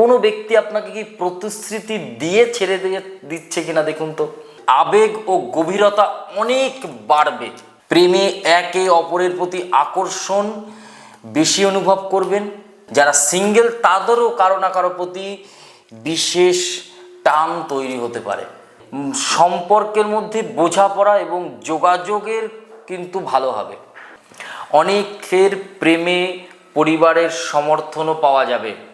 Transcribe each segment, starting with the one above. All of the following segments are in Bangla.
কোনো ব্যক্তি আপনাকে কি প্রতিশ্রুতি দিয়ে ছেড়ে দিয়ে দিচ্ছে কিনা দেখুন তো? আবেগ ও গভীরতা অনেক বাড়বে। প্রেমে একে অপরের প্রতি আকর্ষণ বেশি অনুভব করবেন। যারা সিঙ্গেল, তাদেরও কারও না কারও প্রতি বিশেষ টান তৈরি হতে পারে। সম্পর্কের মধ্যে বোঝাপড়া এবং যোগাযোগের কিন্তু ভালো হবে। অনেকের প্রেমে পরিবারের সমর্থনও পাওয়া যাবে।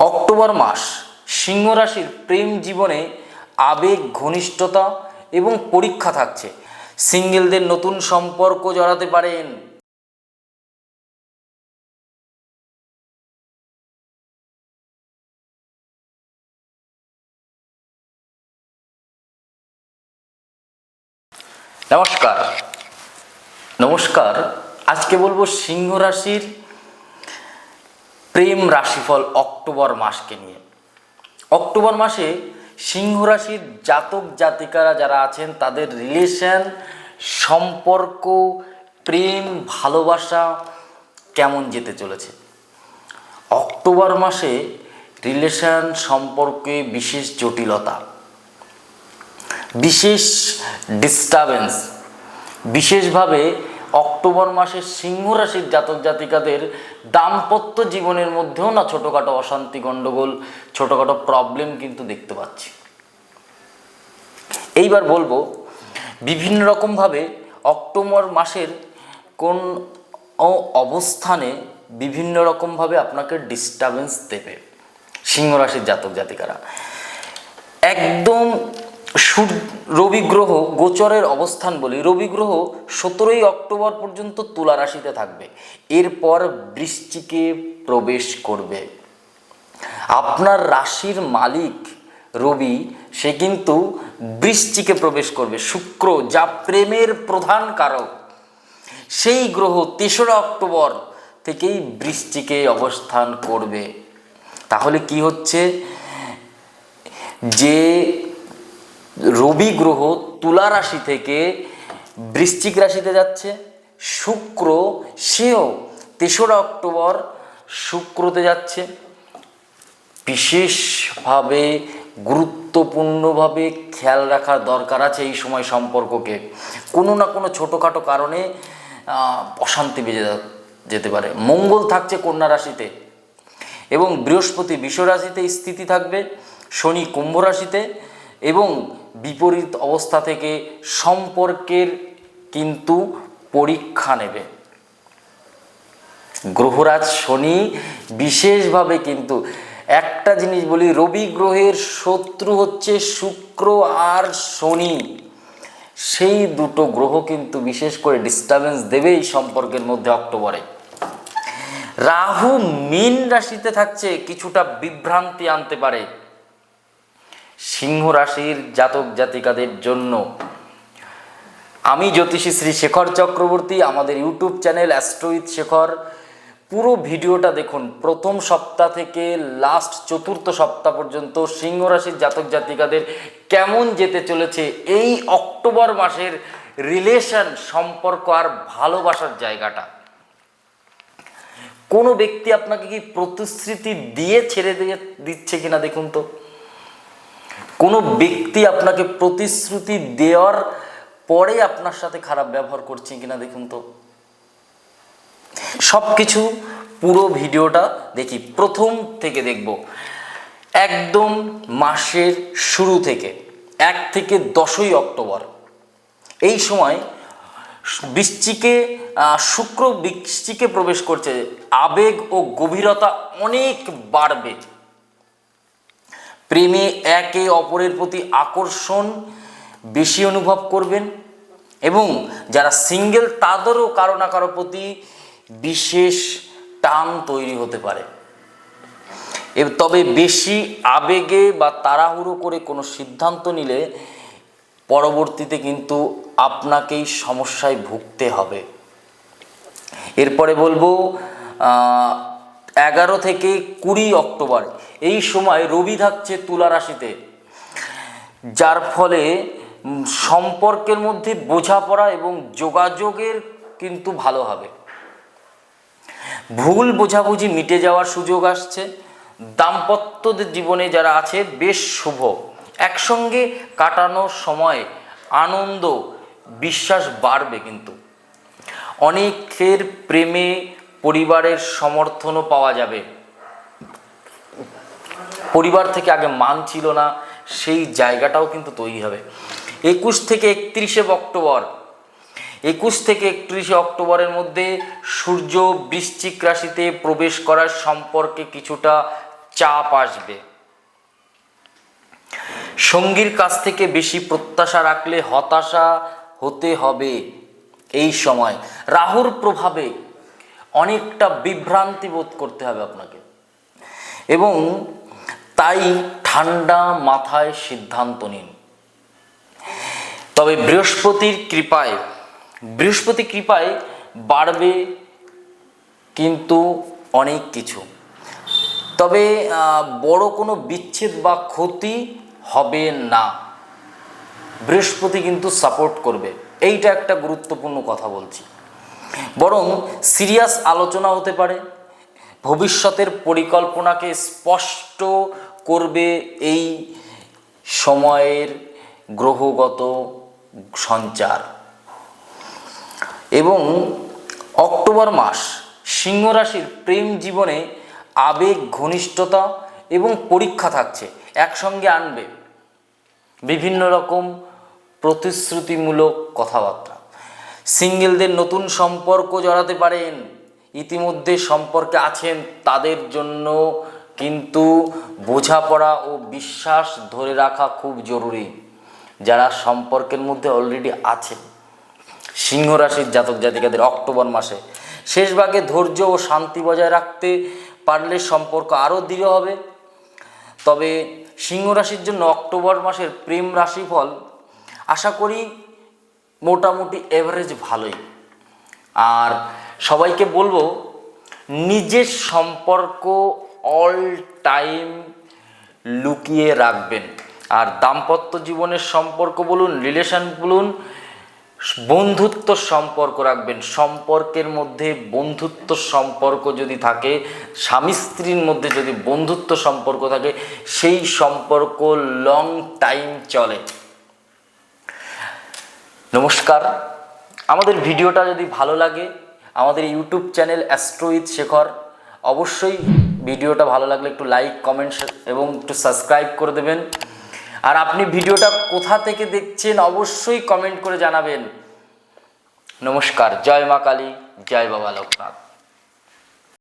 অক্টোবর মাস সিংহ রাশির প্রেম জীবনে আবেগ, ঘনিষ্ঠতা এবং পরীক্ষা থাকছে। সিঙ্গেলদের নতুন সম্পর্ক জড়াতে পারেন। নমস্কার। নমস্কার। আজকে বলব সিংহ রাশির প্রেম রাশিফল অক্টোবর মাসকে নিয়ে। অক্টোবর মাসে সিংহ রাশির জাতক জাতিকারা যারা আছেন, তাদের রিলেশন সম্পর্ক, প্রেম, ভালোবাসা কেমন যেতে চলেছে? অক্টোবর মাসে রিলেশন সম্পর্কে বিশেষ জটিলতা, বিশেষ ডিস্টারবেন্স বিশেষভাবে অক্টোবর মাসে সিংহ রাশির জাতক জাতিকাদের দাম্পত্য জীবনের মধ্যেও না ছোটোখাটো অশান্তি গণ্ডগোল ছোটোখাটো প্রবলেম কিন্তু দেখতে পাচ্ছি। এইবার বলব, বিভিন্ন রকমভাবে অক্টোবর মাসের কোন অবস্থানে বিভিন্ন রকমভাবে আপনাকে ডিস্টারবেন্স দেবে সিংহ রাশির জাতক জাতিকারা। একদম সূর্য রবি গ্রহ গোচরের অবস্থান বলি। রবি গ্রহ সতেরোই অক্টোবর পর্যন্ত তুলা রাশিতে থাকবে। এরপর বৃষ্টিকে প্রবেশ করবে। আপনার রাশির মালিক রবি, সে কিন্তু বৃষ্টিকে প্রবেশ করবে। শুক্র যা প্রেমের প্রধান কারক। সেই গ্রহ তেসরা অক্টোবর থেকেই বৃষ্টিকে অবস্থান করবে। তাহলে কি হচ্ছে? যে রবি গ্রহ তুলা রাশি থেকে বৃশ্চিক রাশিতে যাচ্ছে, শুক্র সেও তেসরা অক্টোবর শুক্রতে যাচ্ছে। বিশেষভাবে গুরুত্বপূর্ণভাবে খেয়াল রাখার দরকার আছে এই সময় সম্পর্ককে। কোনো না কোনো ছোটোখাটো কারণে অশান্তি বেজে যেতে পারে। মঙ্গল থাকছে কন্যা রাশিতে এবং বৃহস্পতি বিষ রাশিতে স্থিতি থাকবে, শনি কুম্ভ রাশিতে এবং বিপরীত অবস্থা থেকে সম্পর্কের কিন্তু পরীক্ষা নেবে। গ্রহরাজ শনি বিশেষভাবে কিন্তু একটা জিনিস বলি, রবি গ্রহের শত্রু হচ্ছে শুক্র আর শনি। সেই দুটো গ্রহ কিন্তু বিশেষ করে ডিস্টারবেন্স দেবে এই সম্পর্কের মধ্যে অক্টোবরে। রাহু মীন রাশিতে থাকছে, কিছুটা বিভ্রান্তি আনতে পারে। সিংহ রাশির জাতক জাতিকাদের জন্য। আমি জ্যোতিষী শ্রী শেখর চক্রবর্তী, আমাদের ইউটিউব চ্যানেল অ্যাস্ট্রোইথ শেখর। পুরো ভিডিওটা দেখুন, প্রথম সপ্তাহ থেকে লাস্ট চতুর্থ সপ্তাহ পর্যন্ত সিংহ রাশির জাতক জাতিকাদের কেমন যেতে চলেছে, এই অক্টোবর মাসের রিলেশন সম্পর্ক আর ভালোবাসার জায়গাটা। কোনো ব্যক্তি আপনাকে কি প্রতিশ্রুতি দিয়ে ছেড়ে দিয়ে দিচ্ছে কিনা দেখুন তো। কোনো ব্যক্তি আপনাকে প্রতিশ্রুতি দেওয়ার পরে আপনার সাথে খারাপ ব্যবহার করছে কিনা দেখুন তো। সব কিছু পুরো ভিডিওটা দেখি, প্রথম থেকে দেখব। একদম মাসের শুরু থেকে, এক থেকে দশই অক্টোবর। এই সময় বৃষ্টিকে শুক্র বৃষ্টিকে প্রবেশ করছে। আবেগ ও গভীরতা অনেক বাড়বে। প্রেমে একে অপরের প্রতি আকর্ষণ বেশি অনুভব করবেন এবং যারা সিঙ্গেল তাদেরও কারও না কারও প্রতি বিশেষ টান তৈরি হতে পারে। তবে বেশি আবেগে বা তাড়াহুড়ো করে কোনো সিদ্ধান্ত নিলে পরবর্তীতে কিন্তু আপনাকেই সমস্যায় ভুগতে হবে। এরপরে বলব এগারো থেকে কুড়ি অক্টোবর। এই সময় রবি থাকছে তুলা রাশিতে। যার ফলে সম্পর্কের মধ্যে বোঝাপড়া এবং যোগাযোগের কিন্তু ভালো হবে। ভুল বোঝাবুঝি মিটে যাওয়ার সুযোগ আসছে। দাম্পত্যদের জীবনে যারা আছে, বেশ শুভ। একসঙ্গে কাটানোর সময়, আনন্দ, বিশ্বাস বাড়বে কিন্তু। অনেকের প্রেমে পরিবারের সমর্থনও পাওয়া যাবে। পরিবার থেকে আগে মান ছিল না, সেই জায়গাটাও কিন্তু তৈরি হবে। একুশ থেকে একত্রিশে অক্টোবর, একুশ থেকে একত্রিশে অক্টোবরের মধ্যে সূর্য বৃশ্চিক রাশিতে প্রবেশ করার সম্পর্কে কিছুটা চাপ আসবে। সঙ্গীর কাছ থেকে বেশি প্রত্যাশা রাখলে হতাশা হতে হবে। এই সময় রাহুর প্রভাবে অনেকটা বিভ্রান্তি বোধ করতে হবে আপনাকে। এবং তাই ঠান্ডা মাথায় সিদ্ধান্ত নিন। তবে বৃহস্পতির কৃপায় বৃহস্পতি কৃপায় বাড়বে কিন্তু অনেক কিছু। তবে বড় কোনো বিচ্ছেদ বা ক্ষতি হবে না। বৃহস্পতি কিন্তু সাপোর্ট করবে। এইটা একটা গুরুত্বপূর্ণ কথা বলছি। বরং সিরিয়াস আলোচনা হতে পারে। ভবিষ্যতের পরিকল্পনাকে স্পষ্ট করবে এই সময়ের গ্রহগত সঞ্চার। এবং অক্টোবর মাস সিংহ রাশির প্রেম জীবনে আবেগ, ঘনিষ্ঠতা এবং পরীক্ষা থাকছে, একসঙ্গে আনবে। বিভিন্ন রকম প্রতিশ্রুতিমূলক কথাবার্তা। সিঙ্গেলদের নতুন সম্পর্ক জড়াতে পারেন। ইতিমধ্যে সম্পর্কে আছেন তাদের জন্য কিন্তু বোঝাপড়া ও বিশ্বাস ধরে রাখা খুব জরুরি। যারা সম্পর্কের মধ্যে অলরেডি আছে। সিংহ রাশির জাতক জাতিকাদের অক্টোবর মাসে শেষ ভাগে ধৈর্য ও শান্তি বজায় রাখতে পারলে সম্পর্ক আরও দৃঢ় হবে। তবে সিংহ রাশির জন্য অক্টোবর মাসের প্রেম রাশিফল আশা করি মোটামুটি এভারেজ ভালোই। আর সবাইকে বলব, নিজের সম্পর্ক অল টাইম লুকিয়ে রাখবেন। আর দাম্পত্য জীবনের সম্পর্ক বলুন রিলেশন বলুন, বন্ধুত্ব সম্পর্ক রাখবেন। সম্পর্কের মধ্যে বন্ধুত্ব সম্পর্ক যদি থাকে, স্বামী স্ত্রীর মধ্যে যদি বন্ধুত্ব সম্পর্ক থাকে, সেই সম্পর্ক লং টাইম চলে। নমস্কার। আমাদের ভিডিওটা যদি ভালো লাগে, আমাদের ইউটিউব চ্যানেল অ্যাস্ট্রোইথ শেখর, অবশ্যই ভিডিওটা ভালো লাগলে একটু লাইক, কমেন্ট এবং একটু সাবস্ক্রাইব করে দেবেন। আর আপনি ভিডিওটা কোথা থেকে দেখছেন অবশ্যই কমেন্ট করে জানাবেন। নমস্কার, জয় মা কালী, জয় বাবা লোকনাথ।